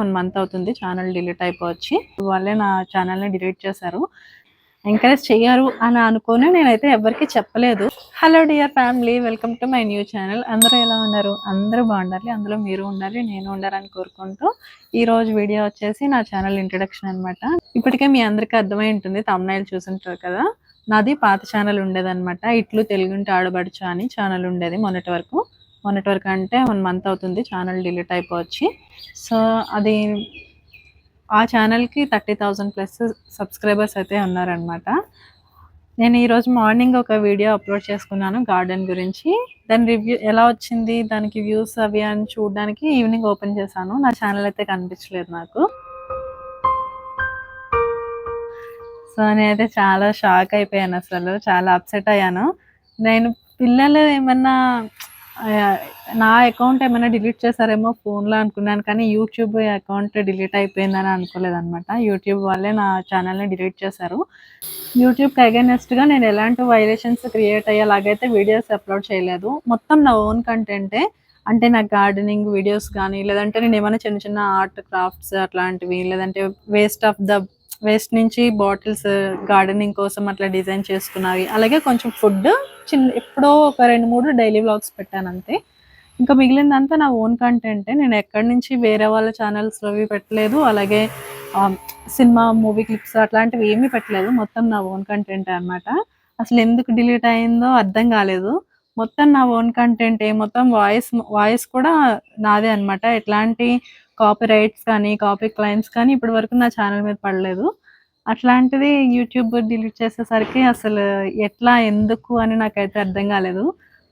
One month అవుతుంది channel delete అయిపోవచ్చి. వాళ్ళే నా ఛానల్ని డిలీట్ చేశారు. ఎంకరేజ్ చేయరు అని అనుకుని నేనైతే ఎవరికి చెప్పలేదు. Hello dear family welcome to my new channel అందరూ ఎలా ఉన్నారు? అందరూ బాగుండాలి. అందులో మీరు ఉండాలి నేను ఉండాలని కోరుకుంటూ ఈ రోజు వీడియో వచ్చేసి నా ఛానల్ ఇంట్రడక్షన్ అన్నమాట. ఇప్పటికే మీ అందరికీ అర్థమై ఉంటుంది. తమ్నాయిల్ చూసుంటారు కదా. నాది పాత ఛానల్ ఉండేదన్నమాట. ఇట్లు తెలుగుంటే ఆడబడుచు అని ఛానల్ ఉండేది మొన్నటి వరకు. మొన్నటి వరకు అంటే వన్ మంత్ అవుతుంది ఛానల్ డిలీట్ అయిపోవచ్చి. సో అది ఆ ఛానల్కి థర్టీ థౌజండ్ ప్లస్ సబ్స్క్రైబర్స్ అయితే ఉన్నారనమాట నేను ఈరోజు మార్నింగ్ ఒక వీడియో అప్లోడ్ చేసుకున్నాను గార్డెన్ గురించి. దాని రివ్యూ ఎలా వచ్చింది దానికి వ్యూస్ అవి అని చూడడానికి ఈవినింగ్ ఓపెన్ చేశాను. నా ఛానల్ అయితే కనిపించలేదు నాకు. సో నేనైతే చాలా షాక్ అయిపోయాను అసలు చాలా అప్సెట్ అయ్యాను. నేను పిల్లలు ఏమన్నా నా అకౌంట్ ఏమైనా డిలీట్ చేశారేమో ఫోన్లో అనుకున్నాను కానీ యూట్యూబ్ అకౌంట్ డిలీట్ అయిపోయిందని అనుకోలేదు అనమాట యూట్యూబ్ వాళ్ళే నా ఛానల్ని డిలీట్ చేశారు. యూట్యూబ్కి అగైనెస్ట్గా నేను ఎలాంటి వైలేషన్స్ క్రియేట్ అయ్యేలాగైతే వీడియోస్ అప్లోడ్ చేయలేదు. మొత్తం నా ఓన్ కంటెంటే అంటే నా గార్డెనింగ్ వీడియోస్ కానీ లేదంటే నేను ఏమైనా చిన్న చిన్న ఆర్ట్ క్రాఫ్ట్స్ అట్లాంటివి లేదంటే వేస్ట్ ఆఫ్ ద వేస్ట్ నుంచి బాటిల్స్ గార్డెనింగ్ కోసం అట్లా డిజైన్ చేసుకున్నవి. అలాగే కొంచెం ఫుడ్ చిన్న ఎప్పుడో ఒక రెండు మూడు డైలీ వ్లాగ్స్ పెట్టాను అంతే. ఇంకా మిగిలిందంతా నా ఓన్ కంటెంటే నేను ఎక్కడి నుంచి వేరే వాళ్ళ ఛానల్స్లో పెట్టలేదు. అలాగే సినిమా మూవీ క్లిప్స్ అట్లాంటివి ఏమీ పెట్టలేదు. మొత్తం నా ఓన్ కంటెంట్ అన్నమాట. అసలు ఎందుకు డిలీట్ అయిందో అర్థం కాలేదు. మొత్తం నా ఓన్ కంటెంట్ మొత్తం వాయిస్ వాయిస్ కూడా నాదే అన్నమాట. ఎట్లాంటి కాపీ రైట్స్ కానీ కాపీ క్లైమ్స్ కానీ ఇప్పటి వరకు నా ఛానల్ మీద పడలేదు. అట్లాంటిది యూట్యూబ్ డిలీట్ చేసేసరికి అసలు ఎట్లా ఎందుకు అని నాకైతే అర్థం కాలేదు.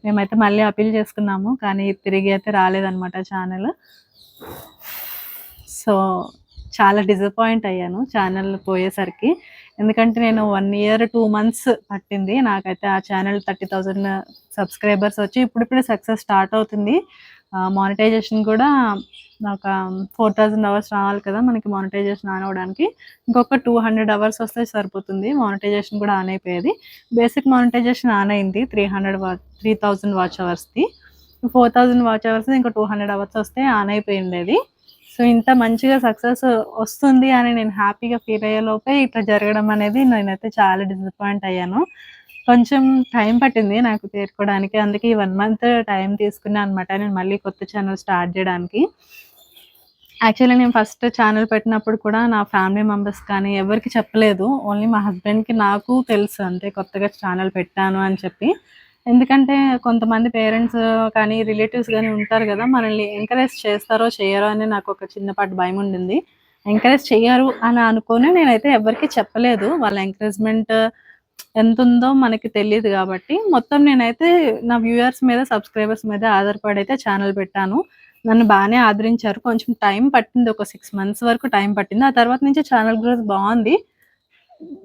మేమైతే మళ్ళీ అపీల్ చేసుకున్నాము కానీ తిరిగి అయితే రాలేదన్నమాట ఛానల్ సో చాలా డిసప్పాయింట్ అయ్యాను ఛానల్ పోయేసరికి. ఎందుకంటే నేను వన్ ఇయర్ టూ మంత్స్ పట్టింది. నాకైతే ఆ ఛానల్ థర్టీ థౌజండ్ సబ్స్క్రైబర్స్ వచ్చి ఇప్పుడిప్పుడే సక్సెస్ స్టార్ట్ అవుతుంది. మానిటైజేషన్ కూడా ఒక ఫోర్ థౌజండ్ అవర్స్ రావాలి కదా మనకి మానిటైజేషన్ ఆన్ అవ్వడానికి. ఇంకొక టూ హండ్రెడ్ అవర్స్ వస్తే సరిపోతుంది. మానిటైజేషన్ కూడా ఆన్ అయిపోయేది. బేసిక్ మానిటైజేషన్ ఆన్ అయింది త్రీ హండ్రెడ్ వా త్రీ థౌజండ్ వాచ్ అవర్స్ది ఫోర్ థౌజండ్ వాచ్ అవర్స్ ఇంకా టూ హండ్రెడ్ అవర్స్ వస్తే ఆన్ అయిపోయిండేది సో ఇంత మంచిగా సక్సెస్ వస్తుంది అని నేను హ్యాపీగా ఫీల్ అయ్యే లోపే ఇట్లా జరగడం అనేది నేనైతే చాలా డిసప్పాయింట్ అయ్యాను. కొంచెం టైం పట్టింది నాకు చేరుకోవడానికి. అందుకే ఈ వన్ మంత్ టైం తీసుకున్నాను అనమాట నేను మళ్ళీ కొత్త ఛానల్ స్టార్ట్ చేయడానికి. యాక్చువల్లీ నేను ఫస్ట్ ఛానల్ పెట్టినప్పుడు కూడా నా ఫ్యామిలీ మెంబర్స్ కానీ ఎవరికి చెప్పలేదు. ఓన్లీ మా హస్బెండ్కి నాకు తెలుసు అంతే కొత్తగా ఛానల్ పెట్టాను అని చెప్పి. ఎందుకంటే కొంతమంది పేరెంట్స్ కానీ రిలేటివ్స్ కానీ ఉంటారు కదా మనల్ని ఎంకరేజ్ చేస్తారో చేయరో అని నాకు ఒక చిన్నపాటి భయం ఉండింది. ఎంకరేజ్ చేయరు అని అనుకొని నేనైతే ఎవరికి చెప్పలేదు. వాళ్ళ ఎంకరేజ్మెంట్ ఎంత ఉందో మనకి తెలియదు కాబట్టి మొత్తం నేనైతే నా వ్యూయర్స్ మీద సబ్స్క్రైబర్స్ మీద ఆధారపడి అయితే ఛానల్ పెట్టాను. నన్ను బాగానే ఆదరించారు. కొంచెం టైం పట్టింది ఒక సిక్స్ మంత్స్ వరకు టైం పట్టింది. ఆ తర్వాత నుంచి ఛానల్ గ్రోత్ బాగుంది.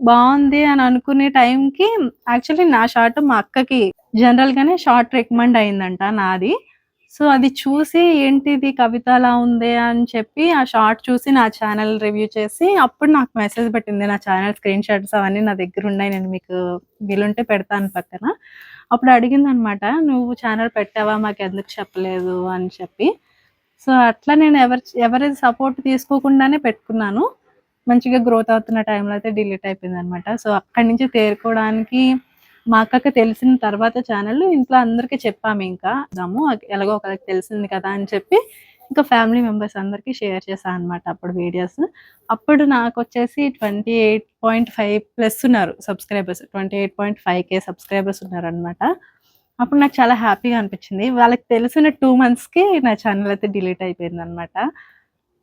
బాగుంది అని అనుకునే టైంకి యాక్చువల్లీ నా షార్ట్ మా అక్కకి జనరల్ గానే షార్ట్ రికమెండ్ అయిందంట నాది. సో అది చూసి ఏంటిది కవిత అలా ఉంది అని చెప్పి ఆ షార్ట్ చూసి నా ఛానల్ రివ్యూ చేసి అప్పుడు నాకు మెసేజ్ పెట్టింది. నా ఛానల్ స్క్రీన్ షాట్స్ అవన్నీ నా దగ్గర ఉన్నాయి. నేను మీకు వీలుంటే పెడతాను పక్కన. అప్పుడు అడిగింది అనమాట నువ్వు ఛానల్ పెట్టావా? మాకు ఎందుకు చెప్పలేదు? అని చెప్పి. సో అట్లా నేను ఎవరి ఎవరి సపోర్ట్ తీసుకోకుండానే పెట్టుకున్నాను. మంచిగా గ్రోత్ అవుతున్న టైంలో అయితే డిలీట్ అయిపోయింది అనమాట సో అక్కడి నుంచి తేరుకోవడానికి మా అక్కకి తెలిసిన తర్వాత ఛానల్ ఇంట్లో అందరికీ చెప్పాము ఇంకా. దాము ఎలాగో ఒకరికి తెలిసింది కదా అని చెప్పి ఇంకా ఫ్యామిలీ మెంబర్స్ అందరికీ షేర్ చేశాను అనమాట అప్పుడు వీడియోస్ అప్పుడు నాకు వచ్చేసి twenty eight point five plus ఉన్నారు subscribers twenty eight point five K subscribers ఉన్నారు అనమాట అప్పుడు నాకు చాలా హ్యాపీగా అనిపించింది. వాళ్ళకి తెలిసిన టూ మంత్స్కి నా ఛానల్ అయితే డిలీట్ అయిపోయింది అనమాట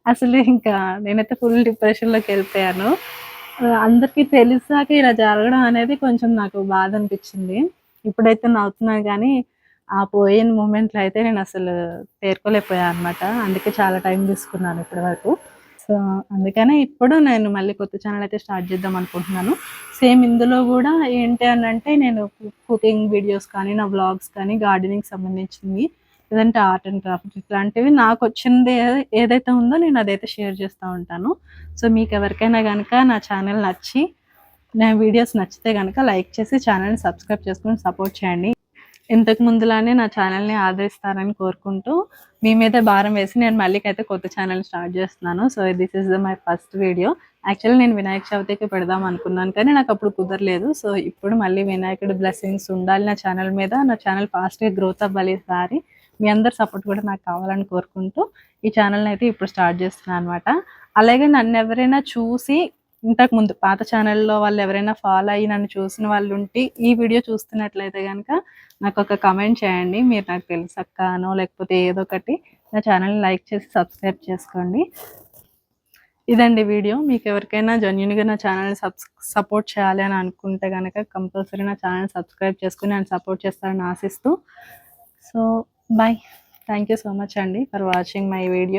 అసలు ఇంకా నేనైతే ఫుల్ డిప్రెషన్లోకి వెళ్ళిపోయాను. అందరికీ తెలిసాక ఇలా జరగడం అనేది కొంచెం నాకు బాధ అనిపించింది. ఇప్పుడైతే నవ్వుతున్నాను కానీ ఆ పోయిన మూమెంట్లో అయితే నేను అసలు తేరుకోలేకపోయాను అనమాట అందుకే చాలా టైం తీసుకున్నాను ఇప్పటి వరకు. సో అందుకనే ఇప్పుడు నేను మళ్ళీ కొత్త ఛానల్ అయితే స్టార్ట్ చేద్దాం అనుకుంటున్నాను. సేమ్ ఇందులో కూడా ఏంటి అని అంటే నేను కుకింగ్ వీడియోస్ కానీ నా వ్లాగ్స్ కానీ గార్డెనింగ్ సంబంధించినవి లేదంటే ఆర్ట్ అండ్ క్రాఫ్ట్ ఇట్లాంటివి నాకు వచ్చింది ఏదైతే ఉందో నేను అదైతే షేర్ చేస్తూ ఉంటాను. సో మీకు ఎవరికైనా కనుక నా ఛానల్ నచ్చి నా వీడియోస్ నచ్చితే కనుక లైక్ చేసి ఛానల్ని సబ్స్క్రైబ్ చేసుకొని సపోర్ట్ చేయండి. ఇంతకు ముందులానే నా ఛానల్ని ఆదరిస్తారని కోరుకుంటూ మీ మీద భారం వేసి నేను మళ్ళీ అయితే కొత్త ఛానల్ స్టార్ట్ చేస్తున్నాను. So this is my first video actually నేను వినాయక చవితికి పెడదాం అనుకున్నాను కానీ నాకు అప్పుడు కుదరలేదు. సో ఇప్పుడు మళ్ళీ వినాయకుడి బ్లెస్సింగ్స్ ఉండాలి నా ఛానల్ మీద. నా ఛానల్ ఫాస్ట్గా గ్రోత్ అవ్వాలి సారి మీ అందరి సపోర్ట్ కూడా నాకు కావాలని కోరుకుంటూ ఈ ఛానల్ని అయితే ఇప్పుడు స్టార్ట్ చేస్తున్నాను అనమాట అలాగే నన్ను ఎవరైనా చూసి ఇంతకు ముందు పాత ఛానల్లో వాళ్ళు ఎవరైనా ఫాలో అయ్యి నన్ను చూసిన వాళ్ళు ఉంటే ఈ వీడియో చూస్తున్నట్లయితే కనుక నాకు ఒక కమెంట్ చేయండి. మీరు నాకు తెలుసక్కానో లేకపోతే ఏదో ఒకటి నా ఛానల్ని లైక్ చేసి సబ్స్క్రైబ్ చేసుకోండి. ఇదండి వీడియో మీకు ఎవరికైనా జెన్యున్గా నా ఛానల్ని సబ్స్ సపోర్ట్ చేయాలి అని అనుకుంటే కనుక కంపల్సరీ నా ఛానల్ సబ్స్క్రైబ్ చేసుకుని నన్ను సపోర్ట్ చేస్తారని ఆశిస్తూ. So bye thank you so much అండి ఫర్ వాచింగ్ మై వీడియో